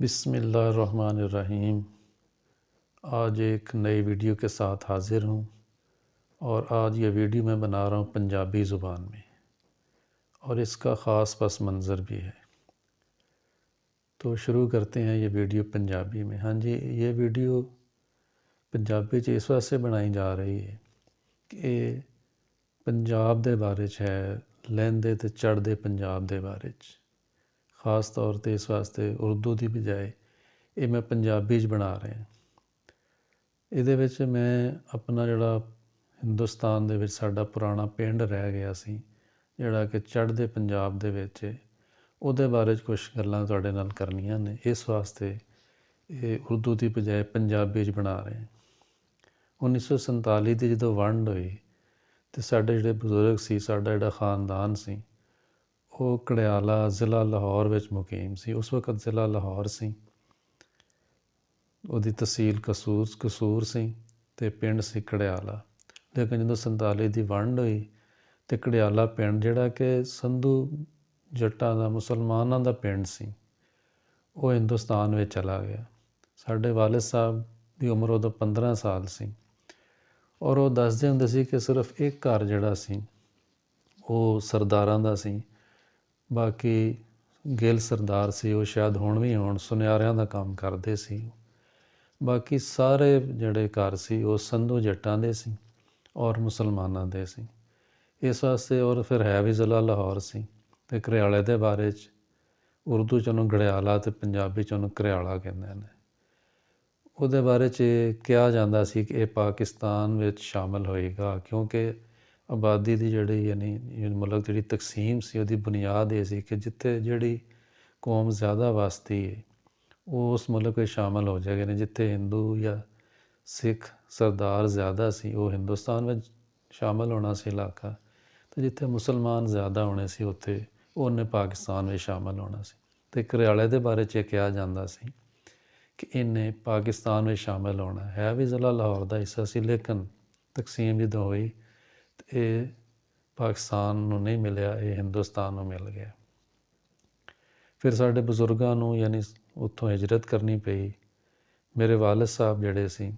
بسم اللہ الرحمن الرحیم۔ آج ایک نئی ویڈیو کے ساتھ حاضر ہوں اور آج یہ ویڈیو میں بنا رہا ہوں پنجابی زبان میں، اور اس کا خاص پس منظر بھی ہے۔ تو شروع کرتے ہیں یہ ویڈیو پنجابی میں۔ ہاں جی یہ ویڈیو پنجابی چ اس واسطے بنائی جا رہی ہے کہ پنجاب دے بارے چ ہے لیندے تے چڑھدے پنجاب دے بارے چ ਖਾਸ ਤੌਰ ਤੇ ਇਸ ਵਾਸਤੇ ਉਰਦੂ ਦੀ ਬਜਾਏ ਇਹ ਮੈਂ ਪੰਜਾਬੀ 'ਚ ਬਣਾ ਰਿਹਾ ਇਹਦੇ ਵਿੱਚ ਮੈਂ ਆਪਣਾ ਜਿਹੜਾ ਹਿੰਦੁਸਤਾਨ ਦੇ ਵਿੱਚ ਸਾਡਾ ਪੁਰਾਣਾ ਪਿੰਡ ਰਹਿ ਗਿਆ ਸੀ, ਜਿਹੜਾ ਕਿ ਚੜ੍ਹਦੇ ਪੰਜਾਬ ਦੇ ਵਿੱਚ ਉਹਦੇ ਬਾਰੇ 'ਚ ਕੁਝ ਗੱਲਾਂ ਤੁਹਾਡੇ ਨਾਲ ਕਰਨੀਆਂ ਨੇ। ਇਸ ਵਾਸਤੇ ਇਹ ਉਰਦੂ ਦੀ ਬਜਾਏ ਪੰਜਾਬੀ 'ਚ ਬਣਾ ਰਹੇ 1947 ਦੀ ਜਦੋਂ ਵੰਡ ਹੋਈ ਤੇ ਸਾਡੇ ਜਿਹੜੇ ਬਜ਼ੁਰਗ ਸੀ, ਸਾਡਾ ਜਿਹੜਾ ਖਾਨਦਾਨ ਸੀ ਉਹ ਕੜਿਆਲਾ ਜ਼ਿਲ੍ਹਾ ਲਾਹੌਰ ਵਿੱਚ ਮੁਕੀਮ ਸੀ। ਉਸ ਵਕਤ ਜ਼ਿਲ੍ਹਾ ਲਾਹੌਰ ਸੀ। ਉਹਦੀ ਤਹਿਸੀਲ ਕਸੂਰ ਕਸੂਰ ਸੀ ਤੇ ਪਿੰਡ ਸੀ ਕੜਿਆਲਾ। ਲੇਕਿਨ ਜਦੋਂ 47 ਦੀ ਵੰਡ ਹੋਈ ਤੇ ਕੜਿਆਲਾ ਪਿੰਡ, ਜਿਹੜਾ ਕਿ ਸੰਧੂ ਜੱਟਾਂ ਦਾ, ਮੁਸਲਮਾਨਾਂ ਦਾ ਪਿੰਡ ਸੀ, ਉਹ ਹਿੰਦੁਸਤਾਨ ਵਿੱਚ ਚਲਾ ਗਿਆ। ਸਾਡੇ ਵਾਲਿਦ ਸਾਹਿਬ ਦੀ ਉਮਰ ਉਦੋਂ 15 ਸਾਲ ਸੀ ਔਰ ਉਹ ਦੱਸਦੇ ਹੁੰਦੇ ਸੀ ਕਿ ਸਿਰਫ ਇੱਕ ਘਰ ਜਿਹੜਾ ਸੀ, ਉਹ ਸਰਦਾਰਾਂ ਦਾ ਸੀ। ਬਾਕੀ ਗਿੱਲ ਸਰਦਾਰ ਸੀ, ਉਹ ਸ਼ਾਇਦ ਹੁਣ ਵੀ ਹੋਣ ਸੁਨਿਆਰਿਆਂ ਦਾ ਕੰਮ ਕਰਦੇ ਸੀ। ਬਾਕੀ ਸਾਰੇ ਜਿਹੜੇ ਘਰ ਸੀ, ਉਹ ਸੰਧੂ ਜੱਟਾਂ ਦੇ ਸੀ ਔਰ ਮੁਸਲਮਾਨਾਂ ਦੇ ਸੀ। ਇਸ ਵਾਸਤੇ ਔਰ ਫਿਰ ਹੈ ਵੀ ਜ਼ਿਲ੍ਹਾ ਲਾਹੌਰ ਸੀ, ਤੇ ਕਰਿਆਲੇ ਦੇ ਬਾਰੇ ਚ ਉਰਦੂ ਚ ਉਹਨੂੰ ਗੜਿਆਲਾ ਤੇ ਪੰਜਾਬੀ ਚ ਉਹਨੂੰ ਕਰਿਆਲਾ ਕਹਿੰਦੇ ਨੇ। ਉਹਦੇ ਬਾਰੇ ਚ ਕਿਹਾ ਜਾਂਦਾ ਸੀ ਕਿ ਇਹ ਪਾਕਿਸਤਾਨ ਵਿੱਚ ਸ਼ਾਮਲ ਹੋਏਗਾ, ਕਿਉਂਕਿ ਆਬਾਦੀ ਦੀ ਜਿਹੜੀ ਯਾਨੀ ਮੁਲਕ ਜਿਹੜੀ ਤਕਸੀਮ ਸੀ, ਉਹਦੀ ਬੁਨਿਆਦ ਇਹ ਸੀ ਕਿ ਜਿੱਥੇ ਜਿਹੜੀ ਕੌਮ ਜ਼ਿਆਦਾ ਵਸਤੀ ਹੈ ਉਹ ਉਸ ਮੁਲਕ ਵਿੱਚ ਸ਼ਾਮਲ ਹੋ ਜਾਏਗੇ ਨੇ। ਜਿੱਥੇ ਹਿੰਦੂ ਜਾਂ ਸਿੱਖ ਸਰਦਾਰ ਜ਼ਿਆਦਾ ਸੀ, ਉਹ ਹਿੰਦੁਸਤਾਨ ਵਿੱਚ ਸ਼ਾਮਲ ਹੋਣਾ ਸੀ ਇਲਾਕਾ, ਤੇ ਜਿੱਥੇ ਮੁਸਲਮਾਨ ਜ਼ਿਆਦਾ ਹੋਣੇ ਸੀ, ਉੱਥੇ ਉਹਨੇ ਪਾਕਿਸਤਾਨ ਵਿੱਚ ਸ਼ਾਮਲ ਹੋਣਾ ਸੀ। ਤੇ ਕਰਿਆਲੇ ਦੇ ਬਾਰੇ 'ਚ ਕਿਹਾ ਜਾਂਦਾ ਸੀ ਕਿ ਇਹਨੇ ਪਾਕਿਸਤਾਨ ਵਿੱਚ ਸ਼ਾਮਲ ਹੋਣਾ ਹੈ। ਵੀ ਜ਼ਿਲ੍ਹਾ ਲਾਹੌਰ ਦਾ ਹਿੱਸਾ ਸੀ, ਲੇਕਿਨ ਤਕਸੀਮ ਜਦੋਂ ਹੋਈ ਇਹ ਪਾਕਿਸਤਾਨ ਨੂੰ ਨਹੀਂ ਮਿਲਿਆ, ਇਹ ਹਿੰਦੁਸਤਾਨ ਨੂੰ ਮਿਲ ਗਿਆ। ਫਿਰ ਸਾਡੇ ਬਜ਼ੁਰਗਾਂ ਨੂੰ ਯਾਨੀ ਉੱਥੋਂ ਹਿਜਰਤ ਕਰਨੀ ਪਈ। ਮੇਰੇ ਵਾਲਿਦ ਸਾਹਿਬ ਜਿਹੜੇ ਸੀ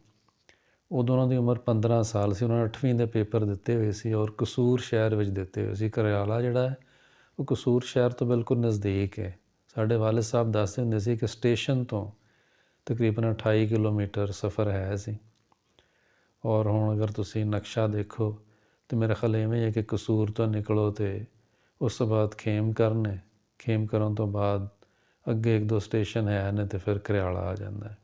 ਉਦੋਂ ਉਹਨਾਂ ਦੀ ਉਮਰ 15 ਸਾਲ ਸੀ। ਉਹਨਾਂ ਨੇ 8ਵੀਂ ਦੇ ਪੇਪਰ ਦਿੱਤੇ ਹੋਏ ਸੀ ਔਰ ਕਸੂਰ ਸ਼ਹਿਰ ਵਿੱਚ ਦਿੱਤੇ ਹੋਏ ਸੀ। ਕਰਿਆਲਾ ਜਿਹੜਾ ਹੈ, ਉਹ ਕਸੂਰ ਸ਼ਹਿਰ ਤੋਂ ਬਿਲਕੁਲ ਨਜ਼ਦੀਕ ਹੈ। ਸਾਡੇ ਵਾਲਿਦ ਸਾਹਿਬ ਦੱਸਦੇ ਹੁੰਦੇ ਸੀ ਕਿ ਸਟੇਸ਼ਨ ਤੋਂ ਤਕਰੀਬਨ 28 ਕਿਲੋਮੀਟਰ ਸਫ਼ਰ ਹੈ ਸੀ। ਔਰ ਹੁਣ ਅਗਰ ਤੁਸੀਂ ਨਕਸ਼ਾ ਦੇਖੋ ਤੇ ਮੇਰਾ ਖਿਆਲ ਐਵੇਂ ਹੈ ਕਿ ਕਸੂਰ ਤੋਂ ਨਿਕਲੋ ਤੇ ਉਸ ਤੋਂ ਬਾਅਦ ਖੇਮ ਕਰਨੇ, ਖੇਮ ਕਰਨ ਤੋਂ ਬਾਅਦ ਅੱਗੇ ਇੱਕ ਦੋ ਸਟੇਸ਼ਨ ਹੈ ਨੇ ਤੇ ਫਿਰ ਕਰਿਆਲਾ ਆ ਜਾਂਦਾ ਹੈ।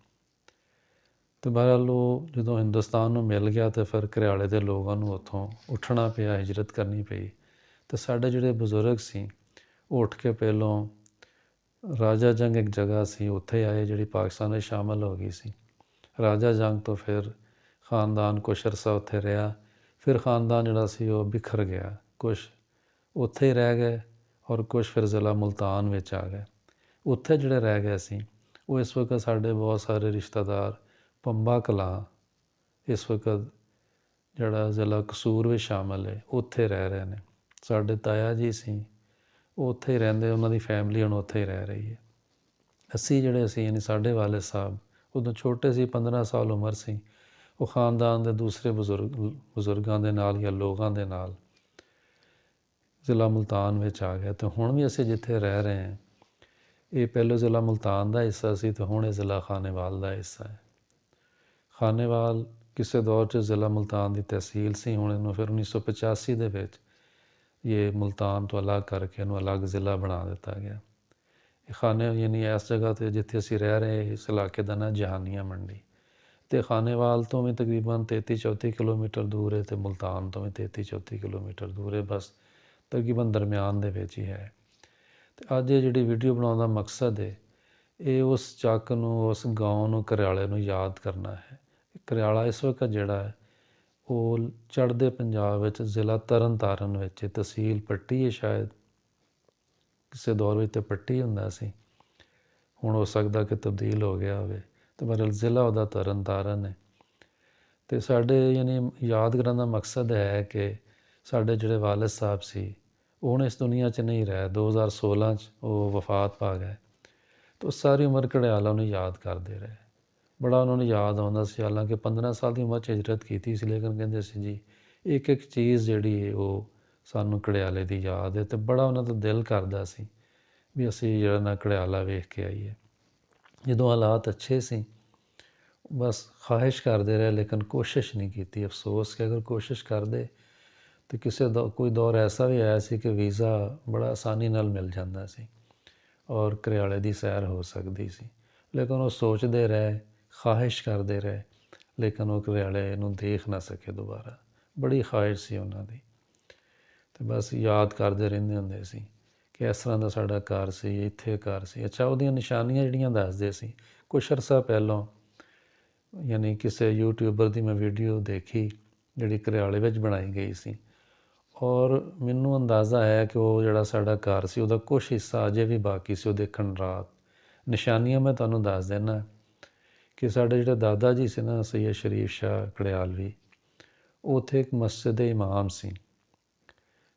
ਤੇ ਬਹਰਹਾਲ ਉਹ ਜਦੋਂ ਹਿੰਦੁਸਤਾਨ ਨੂੰ ਮਿਲ ਗਿਆ ਤੇ ਫਿਰ ਕਰਿਆਲੇ ਦੇ ਲੋਕਾਂ ਨੂੰ ਉੱਥੋਂ ਉੱਠਣਾ ਪਿਆ, ਹਿਜਰਤ ਕਰਨੀ ਪਈ। ਤੇ ਸਾਡੇ ਜਿਹੜੇ ਬਜ਼ੁਰਗ ਸੀ, ਉਹ ਉੱਠ ਕੇ ਪਹਿਲੋਂ ਰਾਜਾ ਜੰਗ ਇੱਕ ਜਗ੍ਹਾ ਸੀ, ਉੱਥੇ ਆਏ ਜਿਹੜੀ ਪਾਕਿਸਤਾਨ ਵਿੱਚ ਸ਼ਾਮਲ ਹੋ ਗਈ ਸੀ। ਰਾਜਾ ਜੰਗ ਤੋਂ ਫਿਰ ਖਾਨਦਾਨ ਕੁਸ਼ਰਸਾ ਉੱਥੇ ਰਿਹਾ। ਫਿਰ ਖਾਨਦਾਨ ਜਿਹੜਾ ਸੀ ਉਹ ਬਿਖਰ ਗਿਆ। ਕੁਝ ਉੱਥੇ ਹੀ ਰਹਿ ਗਏ ਔਰ ਕੁਝ ਫਿਰ ਜ਼ਿਲ੍ਹਾ ਮੁਲਤਾਨ ਵਿੱਚ ਆ ਗਏ। ਉੱਥੇ ਜਿਹੜੇ ਰਹਿ ਗਏ ਸੀ, ਉਹ ਇਸ ਵਕਤ ਸਾਡੇ ਬਹੁਤ ਸਾਰੇ ਰਿਸ਼ਤੇਦਾਰ ਪੰਬਾ ਕਲਾ ਇਸ ਵਕਤ ਜਿਹੜਾ ਜ਼ਿਲ੍ਹਾ ਕਸੂਰ ਵਿੱਚ ਸ਼ਾਮਲ ਹੈ, ਉੱਥੇ ਰਹਿ ਰਹੇ ਨੇ। ਸਾਡੇ ਤਾਇਆ ਜੀ ਸੀ, ਉਹ ਉੱਥੇ ਹੀ ਰਹਿੰਦੇ, ਉਹਨਾਂ ਦੀ ਫੈਮਿਲੀ ਹੁਣ ਉੱਥੇ ਹੀ ਰਹਿ ਰਹੀ ਹੈ। ਅਸੀਂ ਜਿਹੜੇ ਅਸੀਂ ਯਾਨੀ ਸਾਡੇ ਵਾਲੇ ਸਾਹਿਬ, ਉਦੋਂ ਛੋਟੇ ਸੀ 15 ਸਾਲ ਉਮਰ ਸੀ ਉਹ ਖਾਨਦਾਨ ਦੇ ਦੂਸਰੇ ਬਜ਼ੁਰਗ, ਬਜ਼ੁਰਗਾਂ ਦੇ ਨਾਲ ਜਾਂ ਲੋਕਾਂ ਦੇ ਨਾਲ ਜ਼ਿਲ੍ਹਾ ਮੁਲਤਾਨ ਵਿੱਚ ਆ ਗਿਆ। ਤੇ ਹੁਣ ਵੀ ਅਸੀਂ ਜਿੱਥੇ ਰਹਿ ਰਹੇ ਹਾਂ, ਇਹ ਪਹਿਲੇ ਜ਼ਿਲ੍ਹਾ ਮੁਲਤਾਨ ਦਾ ਹਿੱਸਾ ਸੀ ਤੇ ਹੁਣ ਇਹ ਜ਼ਿਲ੍ਹਾ ਖਾਨੇਵਾਲ ਦਾ ਹਿੱਸਾ ਹੈ। ਖਾਨੇਵਾਲ ਕਿਸੇ ਦੌਰ 'ਚ ਜ਼ਿਲ੍ਹਾ ਮੁਲਤਾਨ ਦੀ ਤਹਿਸੀਲ ਸੀ, ਹੁਣ ਇਹਨੂੰ ਫਿਰ 1985 ਦੇ ਵਿੱਚ ਇਹ ਮੁਲਤਾਨ ਤੋਂ ਅਲੱਗ ਕਰਕੇ ਇਹਨੂੰ ਅਲੱਗ ਜ਼ਿਲ੍ਹਾ ਬਣਾ ਦਿੱਤਾ ਗਿਆ। ਇਹ ਖਾਨੇ, ਯਾਨੀ ਇਸ ਜਗ੍ਹਾ ਤੇ ਜਿੱਥੇ ਅਸੀਂ ਰਹਿ ਰਹੇ ਇਸ ਇਲਾਕੇ ਦਾ ਨਾਂ ਜਹਾਨੀਆਂ ਮੰਡੀ। ਤੇ ਖਾਨੇਵਾਲ ਤੋਂ ਵੀ ਤਕਰੀਬਨ 33 34 ਕਿਲੋਮੀਟਰ ਦੂਰ ਹੈ ਤੇ ਮੁਲਤਾਨ ਤੋਂ ਵੀ 33 34 ਕਿਲੋਮੀਟਰ ਦੂਰ ਹੈ ਬਸ ਤਕਰੀਬਨ ਦਰਮਿਆਨ ਦੇ ਵਿੱਚ ਹੀ ਹੈ ਤੇ ਅੱਜ ਇਹ ਜਿਹੜੀ ਵੀਡੀਓ ਬਣਾਉਣ ਦਾ ਮਕਸਦ ਹੈ ਇਹ ਉਸ ਚੱਕ ਨੂੰ ਉਸ گاؤں ਨੂੰ ਕਰਿਆਲੇ ਨੂੰ ਯਾਦ ਕਰਨਾ ਹੈ ਕਰਿਆਲਾ ਇਸ ਵਕਤ ਜਿਹੜਾ ਹੈ ਉਹ ਚੜ੍ਹਦੇ ਪੰਜਾਬ ਵਿੱਚ ਜ਼ਿਲ੍ਹਾ ਤਰਨਤਾਰਨ ਵਿੱਚ ਤਹਿਸੀਲ ਪੱਟੀ ਹੈ ਸ਼ਾਇਦ ਕਿਸੇ ਦੌਰ ਵਿੱਚ ਤੇ ਪੱਟੀ ਹੁੰਦਾ ਸੀ ਹੁਣ ਹੋ ਸਕਦਾ ਕਿ ਤਬਦੀਲ ਹੋ ਗਿਆ ਹੋਵੇ ਤੇ ਬਰਲ ਜ਼ਿਲ੍ਹਾ ਉਹਦਾ ਤਰਨਤਾਰਨ ਹੈ। ਤੇ ਸਾਡੇ ਯਾਨੀ ਯਾਦ ਕਰਨ ਦਾ ਮਕਸਦ ਹੈ ਕਿ ਸਾਡੇ ਜਿਹੜੇ ਵਾਲਿਦ ਸਾਹਿਬ ਸੀ ਉਹ ਹੁਣ ਇਸ ਦੁਨੀਆ 'ਚ ਨਹੀਂ ਰਹੇ 2016 'ਚ ਉਹ ਵਫਾਤ ਪਾ ਗਏ। ਤਾਂ ਉਹ ਸਾਰੀ ਉਮਰ ਘੜਿਆਲਾ ਨੂੰ ਯਾਦ ਕਰਦੇ ਰਹੇ। ਬੜਾ ਉਹਨਾਂ ਨੂੰ ਯਾਦ ਆਉਂਦਾ ਸੀ, ਹਾਲਾਂਕਿ 15 ਸਾਲ ਦੀ ਉਮਰ 'ਚ ਹਿਜਰਤ ਕੀਤੀ ਸੀ, ਲੇਕਿਨ ਕਹਿੰਦੇ ਸੀ ਜੀ ਇੱਕ ਇੱਕ ਚੀਜ਼ ਜਿਹੜੀ ਹੈ ਉਹ ਸਾਨੂੰ ਘੜਿਆਲੇ ਦੀ ਯਾਦ ਹੈ ਤੇ ਬੜਾ ਉਹਨਾਂ ਦਾ ਦਿਲ ਕਰਦਾ ਸੀ ਵੀ ਅਸੀਂ ਜਿਹੜਾ ਨਾ ਕੜਿਆਲਾ ਵੇਖ ਕੇ ਆਈਏ। ਜਦੋਂ ਹਾਲਾਤ ਅੱਛੇ ਸੀ, ਬਸ ਖਾਹਿਸ਼ ਕਰਦੇ ਰਹੇ, ਲੇਕਿਨ ਕੋਸ਼ਿਸ਼ ਨਹੀਂ ਕੀਤੀ। ਅਫਸੋਸ ਕਿ ਅਗਰ ਕੋਸ਼ਿਸ਼ ਕਰਦੇ, ਤੇ ਕਿਸੇ ਦਾ, ਕੋਈ ਦੌਰ ਐਸਾ ਵੀ ਆਇਆ ਸੀ ਕਿ ਵੀਜ਼ਾ ਬੜਾ ਆਸਾਨੀ ਨਾਲ ਮਿਲ ਜਾਂਦਾ ਸੀ ਔਰ ਘਰਿਆਲੇ ਦੀ ਸੈਰ ਹੋ ਸਕਦੀ ਸੀ। ਲੇਕਿਨ ਉਹ ਸੋਚਦੇ ਰਹੇ, ਖਾਹਿਸ਼ ਕਰਦੇ ਰਹੇ, ਲੇਕਿਨ ਉਹ ਘਰਿਆਲੇ ਨੂੰ ਦੇਖ ਨਾ ਸਕੇ ਦੁਬਾਰਾ। ਬੜੀ ਖਾਹਿਸ਼ ਸੀ ਉਹਨਾਂ ਦੀ। ਤੇ ਬਸ ਯਾਦ ਕਰਦੇ ਰਹਿੰਦੇ ਹੁੰਦੇ ਸੀ। ਕਿ ਇਸ ਤਰ੍ਹਾਂ ਦਾ ਸਾਡਾ ਘਰ ਸੀ, ਇੱਥੇ ਘਰ ਸੀ। ਅੱਛਾ, ਉਹਦੀਆਂ ਨਿਸ਼ਾਨੀਆਂ ਜਿਹੜੀਆਂ ਦੱਸਦੇ ਸੀ, ਕੁਛ ਅਰਸਾ ਪਹਿਲਾਂ ਯਾਨੀ ਕਿਸੇ ਯੂਟਿਊਬਰ ਦੀ ਮੈਂ ਵੀਡੀਓ ਦੇਖੀ, ਜਿਹੜੀ ਘਰਿਆਲੇ ਵਿੱਚ ਬਣਾਈ ਗਈ ਸੀ। ਔਰ ਮੈਨੂੰ ਅੰਦਾਜ਼ਾ ਹੈ ਕਿ ਉਹ ਜਿਹੜਾ ਸਾਡਾ ਘਰ ਸੀ, ਉਹਦਾ ਕੁਝ ਹਿੱਸਾ ਅਜੇ ਵੀ ਬਾਕੀ ਸੀ, ਉਹ ਦੇਖਣ ਰਾਤ। ਨਿਸ਼ਾਨੀਆਂ ਮੈਂ ਤੁਹਾਨੂੰ ਦੱਸ ਦੇਣਾ ਕਿ ਸਾਡੇ ਜਿਹੜੇ ਦਾਦਾ ਜੀ ਸੀ ਨਾ ਸੈਯਦ ਸ਼ਰੀਫ ਸ਼ਾਹ ਕੜਿਆਲਵੀ ਉਹ ਉੱਥੇ ਇੱਕ ਮਸਜਿਦ ਦੇ ਇਮਾਮ ਸੀ।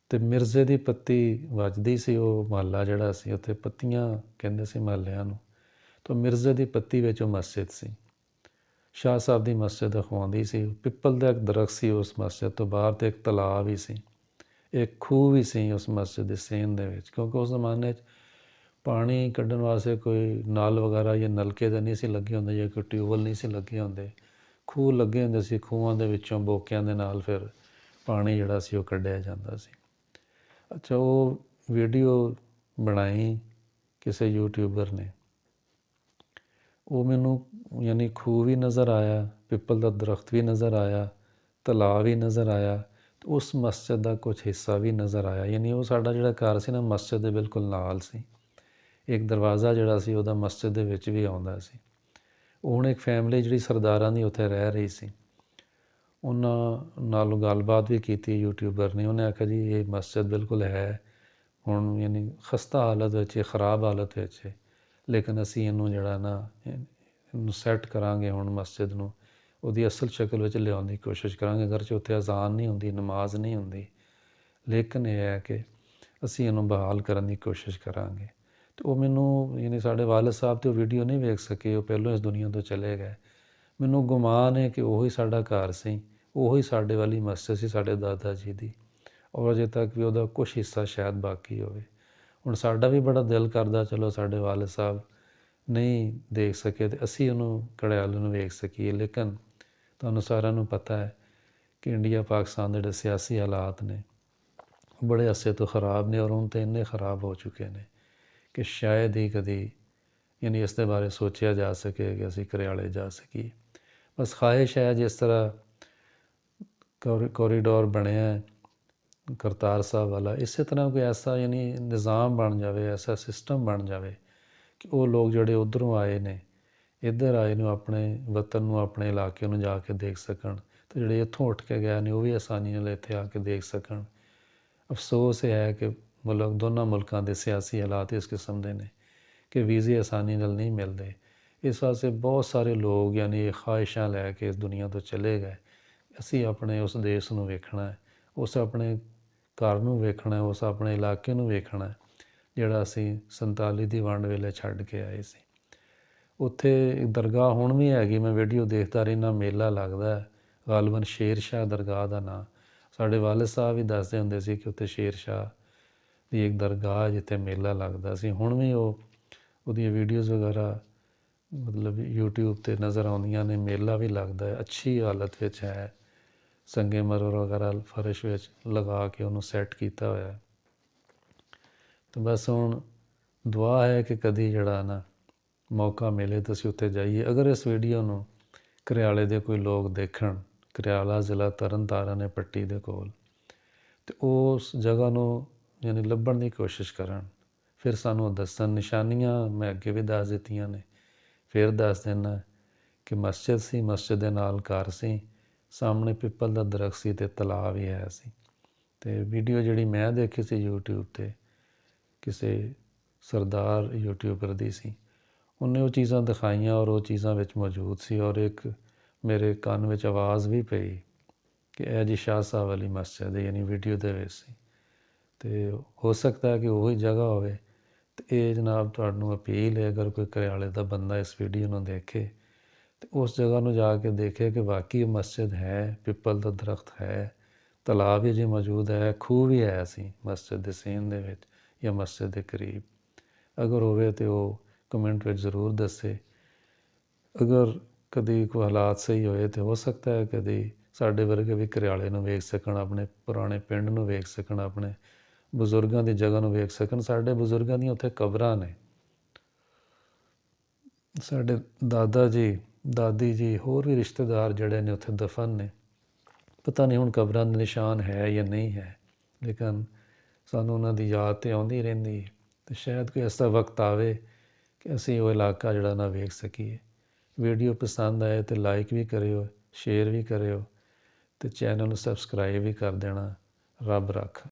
ਤੇ ਮਿਰਜ਼ੇ ਦੀ ਪੱਤੀ ਵੱਜਦੀ ਸੀ, ਉਹ ਮਹੱਲਾ ਜਿਹੜਾ ਸੀ, ਉੱਥੇ ਪੱਤੀਆਂ ਕਹਿੰਦੇ ਸੀ ਮਹੱਲਿਆਂ ਨੂੰ। ਤਾਂ ਮਿਰਜ਼ੇ ਦੀ ਪੱਤੀ ਵਿੱਚ ਉਹ ਮਸਜਿਦ ਸੀ। ਸ਼ਾਹ ਸਾਹਿਬ ਦੀ ਮਸਜਿਦ ਅਖਵਾਉਂਦੀ ਸੀ। ਪਿੱਪਲ ਦਾ ਇੱਕ ਦਰਖਤ ਸੀ ਉਸ ਮਸਜਿਦ ਤੋਂ ਬਾਹਰ ਤੇ ਇੱਕ ਤਲਾਅ ਵੀ ਸੀ। ਇੱਕ ਖੂਹ ਵੀ ਸੀ ਉਸ ਮਸਜਿਦ ਦੇ ਸੇਨ ਦੇ ਵਿੱਚ, ਕਿਉਂਕਿ ਉਸ ਜ਼ਮਾਨੇ 'ਚ ਪਾਣੀ ਕੱਢਣ ਵਾਸਤੇ ਕੋਈ ਨਾਲ ਵਗੈਰਾ ਜਾਂ ਨਲਕੇ ਦੇ ਨਹੀਂ ਸੀ ਲੱਗੇ ਹੁੰਦੇ ਜਾਂ ਕੋਈ ਟਿਊਬਵੈਲ ਨਹੀਂ ਸੀ ਲੱਗੇ ਹੁੰਦੇ। ਖੂਹ ਲੱਗੇ ਹੁੰਦੇ ਸੀ, ਖੂਹਾਂ ਦੇ ਵਿੱਚੋਂ ਬੋਕਿਆਂ ਦੇ ਨਾਲ ਫਿਰ ਪਾਣੀ ਜਿਹੜਾ ਸੀ ਉਹ ਕੱਢਿਆ ਜਾਂਦਾ ਸੀ। ਅੱਛਾ, ਉਹ ਵੀਡੀਓ ਬਣਾਈ ਕਿਸੇ ਯੂਟਿਊਬਰ ਨੇ। ਉਹ ਮੈਨੂੰ ਯਾਨੀ ਖੂਹ ਵੀ ਨਜ਼ਰ ਆਇਆ, ਪਿੱਪਲ ਦਾ ਦਰਖਤ ਵੀ ਨਜ਼ਰ ਆਇਆ ਤਲਾਬ ਵੀ ਨਜ਼ਰ ਆਇਆ, ਤੇ ਉਸ ਮਸਜਿਦ ਦਾ ਕੁਝ ਹਿੱਸਾ ਵੀ ਨਜ਼ਰ ਆਇਆ। ਯਾਨੀ ਉਹ ਸਾਡਾ ਜਿਹੜਾ ਘਰ ਸੀ ਨਾ, ਮਸਜਿਦ ਦੇ ਬਿਲਕੁਲ ਨਾਲ ਸੀ। ਇੱਕ ਦਰਵਾਜ਼ਾ ਜਿਹੜਾ ਸੀ, ਉਹਦਾ ਮਸਜਿਦ ਦੇ ਵਿੱਚ ਵੀ ਆਉਂਦਾ ਸੀ। ਹੁਣ ਇੱਕ ਫੈਮਿਲੀ ਜਿਹੜੀ ਸਰਦਾਰਾਂ ਦੀ ਉੱਥੇ ਰਹਿ ਰਹੀ ਸੀ। ਉਹਨਾਂ ਨਾਲ ਗੱਲਬਾਤ ਵੀ ਕੀਤੀ ਯੂਟਿਊਬਰ ਨੇ। ਉਹਨੇ ਆਖਿਆ ਜੀ, ਇਹ ਮਸਜਿਦ ਬਿਲਕੁਲ ਹੈ। ਹੁਣ ਯਾਨੀ ਖਸਤਾ ਹਾਲਤ ਵਿੱਚ ਖਰਾਬ ਹਾਲਤ ਵਿੱਚ ਹੈ। ਲੇਕਿਨ ਅਸੀਂ ਇਹਨੂੰ ਜਿਹੜਾ ਨਾ, ਇਹਨੂੰ ਸੈੱਟ ਕਰਾਂਗੇ ਹੁਣ ਮਸਜਿਦ ਨੂੰ। ਉਹਦੀ ਅਸਲ ਸ਼ਕਲ ਵਿੱਚ ਲਿਆਉਣ ਦੀ ਕੋਸ਼ਿਸ਼ ਕਰਾਂਗੇ। ਅਗਰ ਚ ਉੱਥੇ ਅਜ਼ਾਨ ਨਹੀਂ ਹੁੰਦੀ, ਨਮਾਜ਼ ਨਹੀਂ ਹੁੰਦੀ। ਲੇਕਿਨ ਇਹ ਹੈ ਕਿ ਅਸੀਂ ਇਹਨੂੰ ਬਹਾਲ ਕਰਨ ਦੀ ਕੋਸ਼ਿਸ਼ ਕਰਾਂਗੇ। ਤੇ ਉਹ ਮੈਨੂੰ ਯਾਨੀ ਸਾਡੇ ਵਾਲਦ ਸਾਹਿਬ ਤੇ ਉਹ ਵੀਡੀਓ ਨਹੀਂ ਵੇਖ ਸਕੇ। ਉਹ ਪਹਿਲਾਂ ਇਸ ਦੁਨੀਆ ਤੋਂ ਚਲੇ ਗਏ। ਮੈਨੂੰ ਗੁਮਾਨ ਹੈ ਕਿ ਉਹੀ ਸਾਡਾ ਘਰ ਸੀ। ਉਹੀ ਸਾਡੇ ਵਾਲੀ ਮਸਜਿਦ ਸੀ, ਸਾਡੇ ਦਾਦਾ ਜੀ ਦੀ। ਔਰ ਅਜੇ ਤੱਕ ਵੀ ਉਹਦਾ ਕੁਝ ਹਿੱਸਾ ਸ਼ਾਇਦ ਬਾਕੀ ਹੋਵੇ। ਹੁਣ ਸਾਡਾ ਵੀ ਬੜਾ ਦਿਲ ਕਰਦਾ, ਚਲੋ ਸਾਡੇ ਵਾਲਦ ਸਾਹਿਬ ਨਹੀਂ ਦੇਖ ਸਕੇ ਤੇ ਅਸੀਂ ਉਹਨੂੰ ਘੜਿਆਲ ਨੂੰ ਵੇਖ ਸਕੀਏ। ਲੇਕਿਨ ਤੁਹਾਨੂੰ ਸਾਰਿਆਂ ਨੂੰ ਪਤਾ ਹੈ ਕਿ ਇੰਡੀਆ, ਪਾਕਿਸਤਾਨ ਦੇ ਜਿਹੜੇ ਸਿਆਸੀ ਹਾਲਾਤ ਨੇ ਬੜੇ ਅਸੇ ਤੋਂ ਖਰਾਬ ਨੇ ਔਰ ਹੁਣ ਤੇ ਇੰਨੇ ਖਰਾਬ ਹੋ ਚੁੱਕੇ ਨੇ ਕਿ ਸ਼ਾਇਦ ਹੀ ਕਦੀ ਯਾਨੀ ਇਸ ਦੇ ਬਾਰੇ ਸੋਚਿਆ ਜਾ ਸਕੇ ਕਿ ਅਸੀਂ ਘਰਿਆਲੇ ਜਾ ਸਕੀਏ। ਬਸ ਖਾਹਿਸ਼ ਹੈ ਜਿਸ ਤਰ੍ਹਾਂ ਕੋਰੀਡੋਰ ਬਣਿਆ ਕਰਤਾਰ ਸਾਹਿਬ ਵਾਲਾ, ਇਸੇ ਤਰ੍ਹਾਂ ਕੋਈ ਐਸਾ ਯਾਨੀ ਨਿਜ਼ਾਮ ਬਣ ਜਾਵੇ, ਐਸਾ ਸਿਸਟਮ ਬਣ ਜਾਵੇ ਕਿ ਉਹ ਲੋਕ ਜਿਹੜੇ ਉਧਰੋਂ ਆਏ ਨੇ, ਇੱਧਰ ਆਏ ਨੂੰ ਆਪਣੇ ਵਤਨ ਨੂੰ, ਆਪਣੇ ਇਲਾਕੇ ਨੂੰ ਜਾ ਕੇ ਦੇਖ ਸਕਣ ਤੇ ਜਿਹੜੇ ਇੱਥੋਂ ਉੱਠ ਕੇ ਗਏ ਨੇ, ਉਹ ਵੀ ਆਸਾਨੀ ਨਾਲ ਇੱਥੇ ਆ ਕੇ ਦੇਖ ਸਕਣ। ਅਫਸੋਸ ਇਹ ਹੈ ਕਿ ਮੁਲਕ, ਦੋਨਾਂ ਮੁਲਕਾਂ ਦੇ ਸਿਆਸੀ ਹਾਲਾਤ ਇਸ ਕਿਸਮ ਦੇ ਨੇ ਕਿ ਵੀਜ਼ੇ ਆਸਾਨੀ ਨਾਲ ਨਹੀਂ ਮਿਲਦੇ। ਇਸ ਵਾਸਤੇ ਬਹੁਤ ਸਾਰੇ ਲੋਕ ਯਾਨੀ ਖਵਾਹਿਸ਼ਾਂ ਲੈ ਕੇ ਇਸ ਦੁਨੀਆ ਤੋਂ ਚਲੇ ਗਏ। ਅਸੀਂ ਆਪਣੇ ਉਸ ਦੇਸ਼ ਨੂੰ ਵੇਖਣਾ ਹੈ, ਉਸ ਆਪਣੇ ਘਰ ਨੂੰ ਵੇਖਣਾ ਹੈ, ਉਸ ਆਪਣੇ ਇਲਾਕੇ ਨੂੰ ਵੇਖਣਾ ਹੈ, ਜਿਹੜਾ ਅਸੀਂ 47 ਦੀ ਵੰਡ ਵੇਲੇ ਛੱਡ ਕੇ ਆਏ ਸੀ। ਉੱਥੇ ਦਰਗਾਹ ਹੁਣ ਵੀ ਹੈਗੀ, ਮੈਂ ਵੀਡੀਓ ਦੇਖਦਾ ਰਹਿਣਾ ਮੇਲਾ ਲੱਗਦਾ ਹੈ ਗਾਲਬਨ ਸ਼ੇਰ ਸ਼ਾਹ ਦਰਗਾਹ ਦਾ ਨਾਂ। ਸਾਡੇ ਵਾਲਦ ਸਾਹਿਬ ਵੀ ਦੱਸਦੇ ਹੁੰਦੇ ਸੀ ਕਿ ਉੱਥੇ ਸ਼ੇਰ ਸ਼ਾਹ ਦੀ ਇੱਕ ਦਰਗਾਹ ਜਿੱਥੇ ਮੇਲਾ ਲੱਗਦਾ ਸੀ। ਹੁਣ ਵੀ ਉਹ, ਉਹਦੀਆਂ ਵੀਡੀਓਜ਼ ਵਗੈਰਾ ਮਤਲਬ YouTube ਤੇ ਨਜ਼ਰ ਆਉਂਦੀਆਂ ਨੇ, ਮੇਲਾ ਵੀ ਲੱਗਦਾ ਹੈ, ਅੱਛੀ ਹਾਲਤ ਵਿੱਚ ਹੈ। ਸੰਗੇ ਮਰਮਰ ਵਗੈਰਾ ਫਰਸ਼ ਵਿੱਚ ਲਗਾ ਕੇ ਉਹਨੂੰ ਸੈੱਟ ਕੀਤਾ ਹੋਇਆ ਹੈ। ਤੇ ਬਸ ਹੁਣ ਦੁਆ ਹੈ ਕਿ ਕਦੀ ਜਿਹੜਾ ਨਾ ਮੌਕਾ ਮਿਲੇ ਤਾਂ ਅਸੀਂ ਉੱਥੇ ਜਾਈਏ। ਅਗਰ ਇਸ ਵੀਡੀਓ ਨੂੰ ਘਰਿਆਲੇ ਦੇ ਕੋਈ ਲੋਕ ਦੇਖਣ, ਕਰਿਆਲਾ ਜ਼ਿਲ੍ਹਾ ਤਰਨਤਾਰਨ ਹੈ ਪੱਟੀ ਦੇ ਕੋਲ, ਤੇ ਉਸ ਜਗ੍ਹਾ ਨੂੰ ਯਾਨੀ ਲੱਭਣ ਦੀ ਕੋਸ਼ਿਸ਼ ਕਰਨ, ਫਿਰ ਸਾਨੂੰ ਦੱਸਣ, ਨਿਸ਼ਾਨੀਆਂ ਮੈਂ ਅੱਗੇ ਵੀ ਦੱਸ ਦਿੱਤੀਆਂ ਨੇ। ਫਿਰ ਦੱਸ ਦੇਣਾ ਕਿ ਮਸਜਿਦ ਸੀ, ਮਸਜਿਦ ਦੇ ਨਾਲ ਘਰ ਸੀ। ਸਾਹਮਣੇ ਪਿੱਪਲ ਦਾ ਦਰਖਤ ਸੀ ਤੇ ਤਲਾਬ ਵੀ ਆਇਆ ਸੀ। ਤੇ ਵੀਡੀਓ ਜਿਹੜੀ ਮੈਂ ਦੇਖੀ ਸੀ YouTube ਤੇ, ਕਿਸੇ ਸਰਦਾਰ ਯੂਟਿਊਬਰ ਦੀ ਸੀ, ਉਹਨੇ ਉਹ ਚੀਜ਼ਾਂ ਦਿਖਾਈਆਂ ਔਰ ਉਹ ਚੀਜ਼ਾਂ ਵਿੱਚ ਮੌਜੂਦ ਸੀ ਔਰ ਇੱਕ ਮੇਰੇ ਕੰਨ ਵਿੱਚ ਆਵਾਜ਼ ਵੀ ਪਈ ਕਿ ਇਹ ਜੀ ਸ਼ਾਹ ਸਾਹਿਬ ਵਾਲੀ ਮਸਜਿਦ ਹੈ, ਯਾਨੀ ਵੀਡੀਓ ਦੇ ਵਿੱਚ ਸੀ। ਤੇ ਹੋ ਸਕਦਾ ਹੈ ਕਿ ਉਹੀ ਜਗ੍ਹਾ ਹੋਵੇ। ਤੇ ਇਹ ਜਨਾਬ, ਤੁਹਾਨੂੰ ਅਪੀਲ ਹੈ, ਅਗਰ ਕੋਈ ਘਰਿਆਲੇ ਦਾ ਬੰਦਾ ਇਸ ਵੀਡੀਓ ਨੂੰ ਦੇਖੇ ਤੇ ਉਸ ਜਗ੍ਹਾ ਨੂੰ ਜਾ ਕੇ ਦੇਖਿਆ ਕਿ ਵਾਕਈ ਮਸਜਿਦ ਹੈ, ਪਿੱਪਲ ਦਾ ਦਰਖਤ ਹੈ, ਤਲਾਬ ਵੀ ਜੀ ਮੌਜੂਦ ਹੈ, ਖੂਹ ਵੀ ਹੈ ਸੀ ਮਸਜਿਦ ਦੇ ਸੀਨ ਦੇ ਵਿੱਚ ਜਾਂ ਮਸਜਿਦ ਦੇ ਕਰੀਬ। ਅਗਰ ਹੋਵੇ ਤੇ ਉਹ ਕਮੈਂਟ ਵਿੱਚ ਜ਼ਰੂਰ ਦੱਸੇ। ਅਗਰ ਕਦੀ ਕੋਈ ਹਾਲਾਤ ਸਹੀ ਹੋਏ ਤੇ ਹੋ ਸਕਦਾ ਹੈ ਕਦੀ ਸਾਡੇ ਵਰਗੇ ਵੀ ਘਰਿਆਲੇ ਨੂੰ ਵੇਖ ਸਕਣ, ਆਪਣੇ ਪੁਰਾਣੇ ਪਿੰਡ ਨੂੰ ਵੇਖ ਸਕਣ, ਆਪਣੇ ਬਜ਼ੁਰਗਾਂ ਦੀ ਜਗ੍ਹਾ ਨੂੰ ਵੇਖ ਸਕਣ। ਸਾਡੇ ਬਜ਼ੁਰਗਾਂ ਦੀਆਂ ਉੱਥੇ ਕਬਰਾਂ ਨੇ। ਸਾਡੇ ਦਾਦਾ ਜੀ ਦਾਦੀ ਜੀ, ਹੋਰ ਵੀ ਰਿਸ਼ਤੇਦਾਰ ਜਿਹੜੇ ਨੇ ਉੱਥੇ ਦਫਨ ਨੇ, ਪਤਾ ਨਹੀਂ ਹੁਣ ਕਬਰਾਂ ਦੇ ਨਿਸ਼ਾਨ ਹੈ ਜਾਂ ਨਹੀਂ ਹੈ, ਲੇਕਿਨ ਸਾਨੂੰ ਉਹਨਾਂ ਦੀ ਯਾਦ ਤੇ ਆਉਂਦੀ ਰਹਿੰਦੀ ਹੈ ਤੇ ਸ਼ਾਇਦ ਕੋਈ ਐਸਾ ਵਕਤ ਆਵੇ ਕਿ ਅਸੀਂ ਉਹ ਇਲਾਕਾ ਜਿਹੜਾ ਨਾ ਵੇਖ ਸਕੀਏ। ਵੀਡੀਓ ਪਸੰਦ ਆਏ ਤੇ ਲਾਈਕ ਵੀ ਕਰਿਓ ਸ਼ੇਅਰ ਵੀ ਕਰਿਓ ਤੇ ਚੈਨਲ ਨੂੰ ਸਬਸਕ੍ਰਾਈਬ ਵੀ ਕਰ ਦੇਣਾ, ਰੱਬ ਰੱਖ।